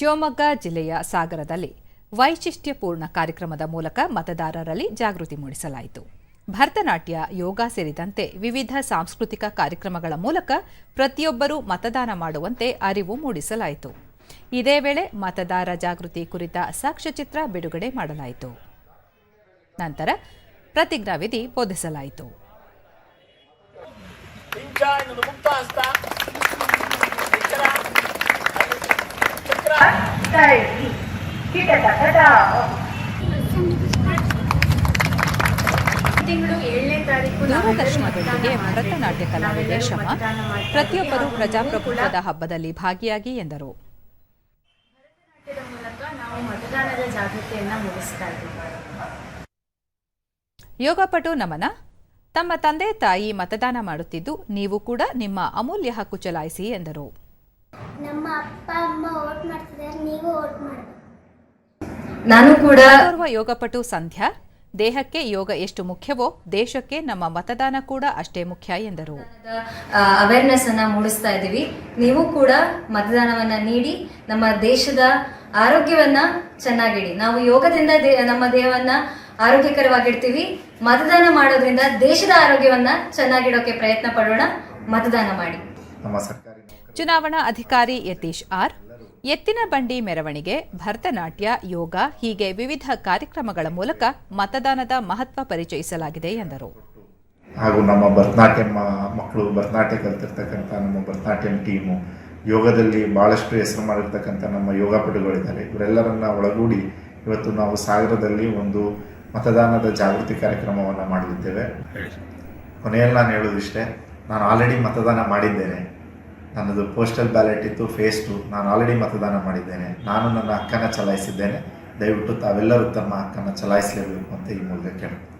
ಶಿವಮೊಗ್ಗ ಜಿಲ್ಲೆಯ ಸಾಗರದಲ್ಲಿ ವೈಶಿಷ್ಟ್ಯಪೂರ್ಣ ಕಾರ್ಯಕ್ರಮದ ಮೂಲಕ ಮತದಾರರಲ್ಲಿ ಜಾಗೃತಿ ಮೂಡಿಸಲಾಯಿತು. ಭರತನಾಟ್ಯ, ಯೋಗ ಸೇರಿದಂತೆ ವಿವಿಧ ಸಾಂಸ್ಕೃತಿಕ ಕಾರ್ಯಕ್ರಮಗಳ ಮೂಲಕ ಪ್ರತಿಯೊಬ್ಬರೂ ಮತದಾನ ಮಾಡುವಂತೆ ಅರಿವು ಮೂಡಿಸಲಾಯಿತು. ಇದೇ ವೇಳೆ ಮತದಾರ ಜಾಗೃತಿ ಕುರಿತ ಸಾಕ್ಷ್ಯಚಿತ್ರ ಬಿಡುಗಡೆ ಮಾಡಲಾಯಿತು. ನಂತರ ಪ್ರತಿಜ್ಞಾವಿಧಿ ಬೋಧಿಸಲಾಯಿತು. ಏಳನೇ ದೂರದರ್ಶನದೊಂದಿಗೆ ಭರತನಾಟ್ಯ ಕಲಾವಿದೆ ಶಮ ಪ್ರತಿಯೊಬ್ಬರು ಪ್ರಜಾಪ್ರಭುತ್ವದ ಹಬ್ಬದಲ್ಲಿ ಭಾಗಿಯಾಗಿ ಎಂದರು. ಭರತನಾಟ್ಯದ ಮೂಲಕ ನಾವು ಮತದಾನದ ಜಾಗೃತಿಯನ್ನ ಮೂಡಿಸ್ತಾ ಯೋಗಪಟು ನಮನ. ತಮ್ಮ ತಂದೆ ತಾಯಿ ಮತದಾನ ಮಾಡುತ್ತಿದ್ದು ನೀವು ಕೂಡ ನಿಮ್ಮ ಅಮೂಲ್ಯ ಹಕ್ಕು ಚಲಾಯಿಸಿ ಎಂದರು. ನಮ್ಮ ಅಪ್ಪ ಅಮ್ಮ ನಾನು ಕೂಡ ಓರ್ವ ಯೋಗಪಟು ಸಂಧ್ಯಾ ದೇಹಕ್ಕೆ ಯೋಗ ಎಷ್ಟು ಮುಖ್ಯವೋ ದೇಶಕ್ಕೆ ನಮ್ಮ ಮತದಾನ ಕೂಡ ಅಷ್ಟೇ ಮುಖ್ಯ ಎಂದರು. ಅವೇರ್ನೆಸ್ ಅನ್ನ ಮೂಡಿಸ್ತಾ ಇದ್ದೀವಿ. ನೀವು ಕೂಡ ಮತದಾನವನ್ನ ನೀಡಿ ನಮ್ಮ ದೇಶದ ಆರೋಗ್ಯವನ್ನ ಚೆನ್ನಾಗಿಡಿ. ನಾವು ಯೋಗದಿಂದ ನಮ್ಮ ದೇಹವನ್ನ ಆರೋಗ್ಯಕರವಾಗಿಡ್ತೀವಿ. ಮತದಾನ ಮಾಡೋದ್ರಿಂದ ದೇಶದ ಆರೋಗ್ಯವನ್ನ ಚೆನ್ನಾಗಿಡೋಕೆ ಪ್ರಯತ್ನ ಪಡೋಣ. ಮತದಾನ ಮಾಡಿ. ನಮ್ಮ ಸರ್ಕಾರಿ ಚುನಾವಣಾ ಅಧಿಕಾರಿ ಯತೀಶ್ ಆರ್ ಎತ್ತಿನ ಬಂಡಿ ಮೆರವಣಿಗೆ, ಭರತನಾಟ್ಯ, ಯೋಗ ಹೀಗೆ ವಿವಿಧ ಕಾರ್ಯಕ್ರಮಗಳ ಮೂಲಕ ಮತದಾನದ ಮಹತ್ವ ಪರಿಚಯಿಸಲಾಗಿದೆ ಎಂದರು. ಹಾಗೂ ನಮ್ಮ ಭರತನಾಟ್ಯಂ ಮಕ್ಕಳು ಭರತನಾಟ್ಯ ಕಲ್ತಿರ್ತಕ್ಕಂಥ ನಮ್ಮ ಭರತನಾಟ್ಯಂ ಟೀಮು, ಯೋಗದಲ್ಲಿ ಭಾಳಷ್ಟು ಹೆಸರು ಮಾಡಿರ್ತಕ್ಕಂಥ ನಮ್ಮ ಯೋಗಪಟುಗಳಿದ್ದಾರೆ ಇವರೆಲ್ಲರನ್ನ ಒಳಗೂಡಿ ಇವತ್ತು ನಾವು ಸಾಗರದಲ್ಲಿ ಒಂದು ಮತದಾನದ ಜಾಗೃತಿ ಕಾರ್ಯಕ್ರಮವನ್ನು ಮಾಡಲಿದ್ದೇವೆ. ಕೊನೆಯಲ್ಲಿ ನಾನು ಹೇಳೋದಿಷ್ಟೇ, ನಾನು ಆಲ್ರೆಡಿ ಮತದಾನ ಮಾಡಿದ್ದೇನೆ. ನನ್ನದು ಪೋಸ್ಟಲ್ ಬ್ಯಾಲೆಟ್ ಇತ್ತು ಫೇಸ್ ಟು ನಾನು ಆಲ್ರೆಡಿ ಮತದಾನ ಮಾಡಿದ್ದೇನೆ. ನಾನು ನನ್ನ ಅಕ್ಕನ ಚಲಾಯಿಸಿದ್ದೇನೆ. ದಯವಿಟ್ಟು ತಾವೆಲ್ಲರೂ ತಮ್ಮ ಅಕ್ಕನ ಚಲಾಯಿಸಲೇಬೇಕು ಅಂತ ಈ ಮೂಲಕ ಕೇಳ್ತೀನಿ